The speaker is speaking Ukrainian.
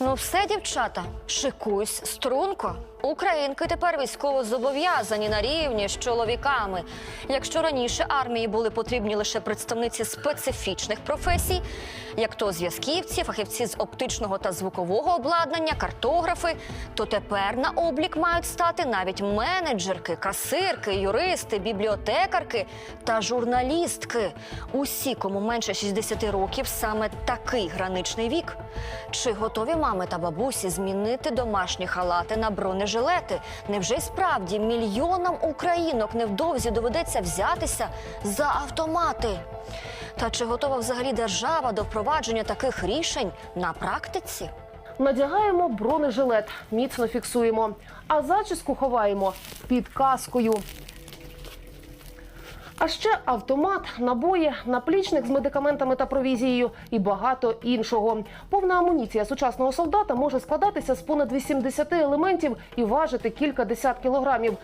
Ну, все, дівчата, шикуйсь, струнко. Українки тепер військово зобов'язані на рівні з чоловіками. Якщо раніше армії були потрібні лише представниці специфічних професій, як то зв'язківці, фахівці з оптичного та звукового обладнання, картографи, то тепер на облік мають стати навіть менеджерки, касирки, юристи, бібліотекарки та журналістки. Усі, кому менше 60 років, саме такий граничний вік. Чи готові мами та бабусі змінити домашні халати на бронежилети? Невже й справді мільйонам українок невдовзі доведеться взятися за автомати? Та чи готова взагалі держава до впровадження таких рішень на практиці? Надягаємо бронежилет, міцно фіксуємо, а зачіску ховаємо під каскою. А ще автомат, набої, наплічник з медикаментами та провізією і багато іншого. Повна амуніція сучасного солдата може складатися з понад 80 елементів і важити кілька десят кілограмів.